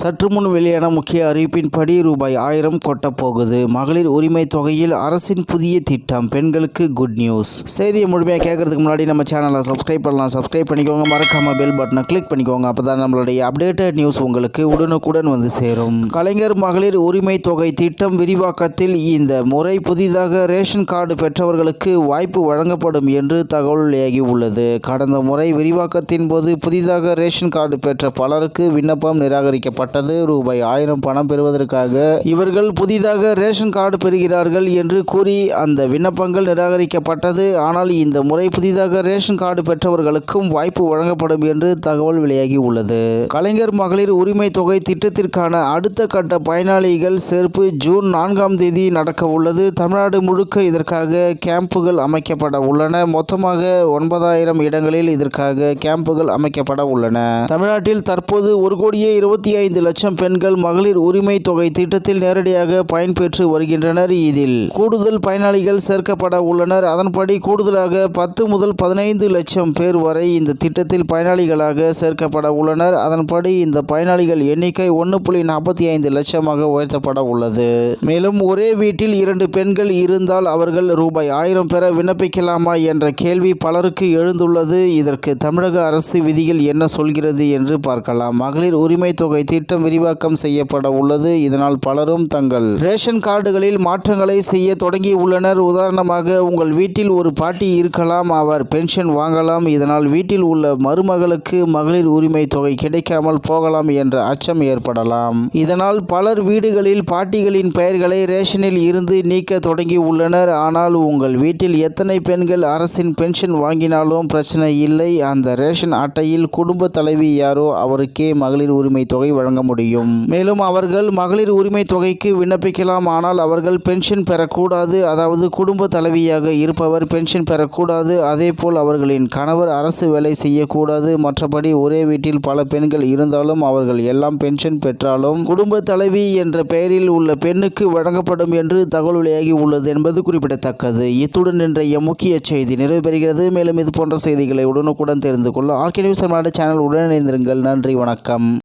சற்று முன் வெளியான முக்கிய அறிவிப்பின்படி ரூபாய் ஆயிரம் கொட்டப் போகுது மகளிர் உரிமை தொகையில் அரசின் புதிய திட்டம். பெண்களுக்கு குட் நியூஸ் செய்தியை முழுமையாக கேட்கறதுக்கு முன்னாடி நம்ம சேனலை சப்ஸ்கிரைப் பண்ணலாம். சப்ஸ்கிரைப் பண்ணிக்கோங்க. மறக்காம பெல் பட்டனை கிளிக் பண்ணிக்கோங்க. அப்பதான் நம்மளுடைய அப்டேட்டட் நியூஸ் உங்களுக்கு உடனுக்குடன் வந்து சேரும். கலைஞர் மகளிர் உரிமை தொகை திட்டம் விரிவாக்கத்தில் இந்த முறை புதிதாக ரேஷன் கார்டு பெற்றவர்களுக்கு வாய்ப்பு வழங்கப்படும் என்று தகவல் வெளியாகி உள்ளது கடந்த முறை விரிவாக்கத்தின் போது புதிதாக ரேஷன் கார்டு பெற்ற பலருக்கு விண்ணப்பம் நிராகரிக்கப்பட்டது. ரூபாய் ஆயிரம் பணம் பெறுவதற்காக. இவர்கள் புதிதாக ரேஷன் கார்டு பெறுகிறார்கள் என்று கூறி அந்த விண்ணப்பங்கள் நிராகரிக்கப்பட்டது. ஆனால் இந்த முறை புதிதாக ரேஷன் கார்டு பெற்றவர்களுக்கும் வாய்ப்பு வழங்கப்படும் என்று தகவல் வெளியாகி உள்ளது. கலைஞர் மகளிர் உரிமை தொகை திட்டத்திற்கான அடுத்த கட்ட பயனாளிகள் சேர்ப்பு ஜூன் நான்காம் தேதி நடக்க உள்ளது. தமிழ்நாடு முழுக்க இதற்காக கேம்புகள் அமைக்கப்பட உள்ளன. மொத்தமாக ஒன்பதாயிரம் இடங்களில் இதற்காக கேம்புகள் அமைக்கப்பட உள்ளன. தமிழ்நாட்டில் தற்போது ஒரு கோடியே இருபத்தி ஐந்து லட்சம் பெண்கள் மகளிர் உரிமை தொகை திட்டத்தில் நேரடியாக பயன்பெற்று வருகின்றனர். இதில் கூடுதல் பயனாளிகள் சேர்க்கப்பட உள்ளனர். அதன்படி கூடுதலாக பத்து முதல் பதினைந்து லட்சம் பேர் வரை இந்த திட்டத்தில் பயனாளிகளாக சேர்க்கப்பட உள்ளனர். அதன்படி இந்த பயனாளிகள் எண்ணிக்கை ஒன்று புள்ளி நாற்பத்தி ஐந்து லட்சமாக உயர்த்தப்பட உள்ளது. மேலும் ஒரே வீட்டில் இரண்டு பெண்கள் இருந்தால் அவர்கள் ரூபாய் ஆயிரம் பெற விண்ணப்பிக்கலாமா என்ற கேள்வி பலருக்கு எழுந்துள்ளது. இதற்கு தமிழக அரசு விதிகள் என்ன சொல்கிறது என்று பார்க்கலாம். மகளிர் உரிமை தொகை திட்டம் விரிவாக்கம் செய்யப்பட உள்ளது. இதனால் பலரும் தங்கள் ரேஷன் கார்டுகளில் மாற்றங்களை செய்ய தொடங்கி உள்ளனர். உதாரணமாக உங்கள் வீட்டில் ஒரு பாட்டி இருக்கலாம் அவர் பென்ஷன் வாங்கலாம். இதனால் வீட்டில் உள்ள மருமகளுக்கு மகளிர் உரிமை தொகை கிடைக்காமல் போகலாம் என்ற அச்சம் ஏற்படலாம். இதனால் பலர் வீடுகளில் பாட்டிகளின் பெயர்களை ரேஷனில் இருந்து நீக்க தொடங்கி உள்ளனர். ஆனால் உங்கள் வீட்டில் எத்தனை பெண்கள் அரசின் பென்ஷன் வாங்கினாலும் பிரச்சனை இல்லை. அந்த ரேஷன் அட்டையில் குடும்ப தலைவி யாரோ அவருக்கே மகளிர் உரிமை தொகை வழங்க வழங்க முடியும். மேலும் அவர்கள் மகளிர் உரிமை தொகைக்கு விண்ணப்பிக்கலாம். ஆனால் அவர்கள் பென்ஷன் பெறக்கூடாது. அதாவது குடும்ப தலைவியாக இருப்பவர் பென்ஷன் பெறக்கூடாது. அதேபோல் அவர்களின் கணவர் அரசு வேலை செய்யக்கூடாது. மற்றபடி ஒரே வீட்டில் பல பெண்கள் இருந்தாலும் அவர்கள் எல்லாம் பென்ஷன் பெற்றாலும் குடும்ப தலைவி என்ற பெயரில் உள்ள பெண்ணுக்கு வழங்கப்படும் என்று தகவல் வெளியாகி உள்ளது என்பது குறிப்பிடத்தக்கது. இத்துடன் இன்றைய முக்கிய செய்தி நிறைவு பெறுகிறது மேலும் இது போன்ற செய்திகளை உடனுக்குடன் தெரிந்து கொள்ள ஆர்கே நியூஸ் தமிழ்நாடு சேனல் உடனிருந்திருங்கள் நன்றி வணக்கம்.